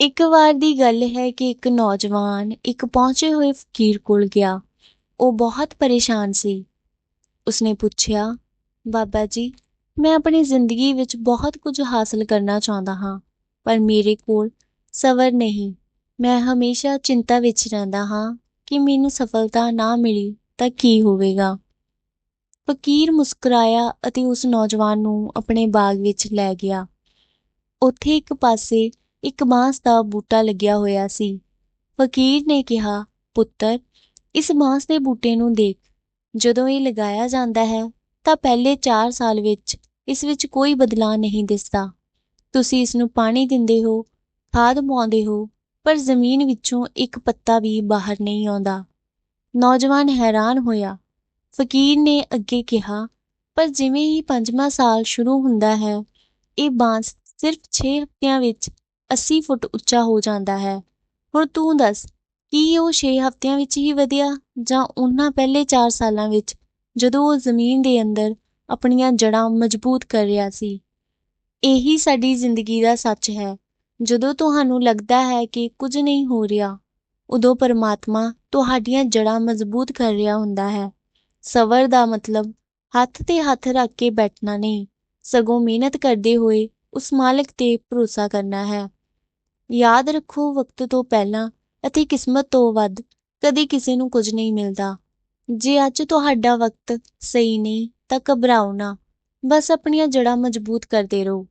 ਇੱਕ ਵਾਰ ਦੀ ਗੱਲ ਹੈ ਕਿ ਇੱਕ ਨੌਜਵਾਨ ਇੱਕ ਪਹੁੰਚੇ ਹੋਏ ਫਕੀਰ ਕੋਲ ਗਿਆ। ਉਹ ਬਹੁਤ ਪਰੇਸ਼ਾਨ ਸੀ। ਉਸਨੇ ਪੁੱਛਿਆ, ਬਾਬਾ ਜੀ, ਮੈਂ ਆਪਣੀ ਜ਼ਿੰਦਗੀ ਵਿੱਚ ਬਹੁਤ ਕੁਝ ਹਾਸਲ ਕਰਨਾ ਚਾਹੁੰਦਾ ਹਾਂ, ਪਰ ਮੇਰੇ ਕੋਲ ਸਬਰ ਨਹੀਂ। ਮੈਂ ਹਮੇਸ਼ਾ ਚਿੰਤਾ ਵਿੱਚ ਰਹਿੰਦਾ ਹਾਂ ਕਿ ਮੈਨੂੰ ਸਫਲਤਾ ਨਾ ਮਿਲੀ ਤਾਂ ਕੀ ਹੋਵੇਗਾ? ਫਕੀਰ ਮੁਸਕਰਾਇਆ ਅਤੇ ਉਸ ਨੌਜਵਾਨ ਨੂੰ ਆਪਣੇ ਬਾਗ ਵਿੱਚ ਲੈ ਗਿਆ। ਉੱਥੇ ਇੱਕ ਪਾਸੇ ਇੱਕ ਬਾਂਸ ਦਾ ਬੂਟਾ ਲੱਗਿਆ ਹੋਇਆ ਸੀ। ਫਕੀਰ ਨੇ ਕਿਹਾ, ਪੁੱਤਰ, ਇਸ ਬਾਂਸ ਦੇ ਬੂਟੇ ਨੂੰ ਦੇਖ। ਜਦੋਂ ਇਹ ਲਗਾਇਆ ਜਾਂਦਾ ਹੈ, ਤਾਂ ਪਹਿਲੇ 4 ਸਾਲ ਵਿੱਚ ਇਸ ਵਿੱਚ ਕੋਈ ਬਦਲਾਅ ਨਹੀਂ ਦਿਸਦਾ। ਤੁਸੀਂ ਇਸ ਨੂੰ ਪਾਣੀ ਦਿੰਦੇ ਹੋ, ਖਾਦ ਪਾਉਂਦੇ ਹੋ, ਪਰ ਜ਼ਮੀਨ ਵਿੱਚੋਂ ਇੱਕ ਪੱਤਾ ਵੀ ਬਾਹਰ ਨਹੀਂ ਆਉਂਦਾ। ਨੌਜਵਾਨ ਹੈਰਾਨ ਹੋਇਆ। ਫਕੀਰ ਨੇ ਅੱਗੇ ਕਿਹਾ, ਪਰ ਜਿਵੇਂ ਹੀ ਪੰਜਵਾਂ ਸਾਲ ਸ਼ੁਰੂ ਹੁੰਦਾ ਹੈ, ਇਹ ਬਾਂਸ ਸਿਰਫ 6 ਹਫ਼ਤਿਆਂ ਵਿੱਚ 80 ਫੁੱਟ ਉੱਚਾ ਹੋ ਜਾਂਦਾ ਹੈ। ਹੁਣ ਤੂੰ ਦੱਸ, ਕੀ ਉਹ 6 ਹਫ਼ਤਿਆਂ ਵਿੱਚ ਹੀ ਵਧਿਆ ਜਾਂ ਉਹਨਾਂ ਪਹਿਲੇ 4 ਸਾਲਾਂ ਵਿੱਚ, ਜਦੋਂ ਉਹ ਜ਼ਮੀਨ ਦੇ ਅੰਦਰ ਆਪਣੀਆਂ ਜੜ੍ਹਾਂ ਮਜ਼ਬੂਤ ਕਰ ਰਿਹਾ ਸੀ? ਇਹੀ ਸਾਡੀ ਜ਼ਿੰਦਗੀ ਦਾ ਸੱਚ ਹੈ। ਜਦੋਂ ਤੁਹਾਨੂੰ ਲੱਗਦਾ ਹੈ ਕਿ ਕੁਝ ਨਹੀਂ ਹੋ ਰਿਹਾ, ਉਦੋਂ ਪਰਮਾਤਮਾ ਤੁਹਾਡੀਆਂ ਜੜ੍ਹਾਂ ਮਜ਼ਬੂਤ ਕਰ ਰਿਹਾ ਹੁੰਦਾ ਹੈ। ਸਬਰ ਦਾ ਮਤਲਬ, ਹੱਥ ਤੇ ਹੱਥ ਰੱਖ ਕੇ ਬੈਠਣਾ ਨਹੀਂ, ਸਗੋਂ ਮਿਹਨਤ ਕਰਦੇ ਹੋਏ ਉਸ ਮਾਲਕ ਤੇ ਭਰੋਸਾ ਕਰਨਾ ਹੈ। ਯਾਦ ਰੱਖੋ ਵਕਤ ਤੋਂ ਪਹਿਲਾਂ ਅਤੇ ਕਿਸਮਤ ਤੋਂ ਵੱਧ ਕਦੇ ਕਿਸੇ ਨੂੰ ਕੁਝ ਨਹੀਂ ਮਿਲਦਾ। ਜੇ ਅੱਜ ਤੁਹਾਡਾ ਵਕਤ ਸਹੀ ਨਹੀਂ ਤਾਂ ਘਬਰਾਓ ਨਾ, ਬਸ ਆਪਣੀਆਂ ਜੜ੍ਹਾਂ ਮਜ਼ਬੂਤ ਕਰਦੇ ਰਹੋ,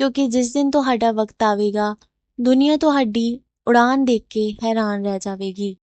ਕਿਉਂਕਿ ਜਿਸ ਦਿਨ ਤੁਹਾਡਾ ਵਕਤ ਆਵੇਗਾ, ਦੁਨੀਆ ਤੁਹਾਡੀ ਉਡਾਨ ਦੇਖ ਕੇ ਹੈਰਾਨ ਰਹਿ ਜਾਵੇਗੀ।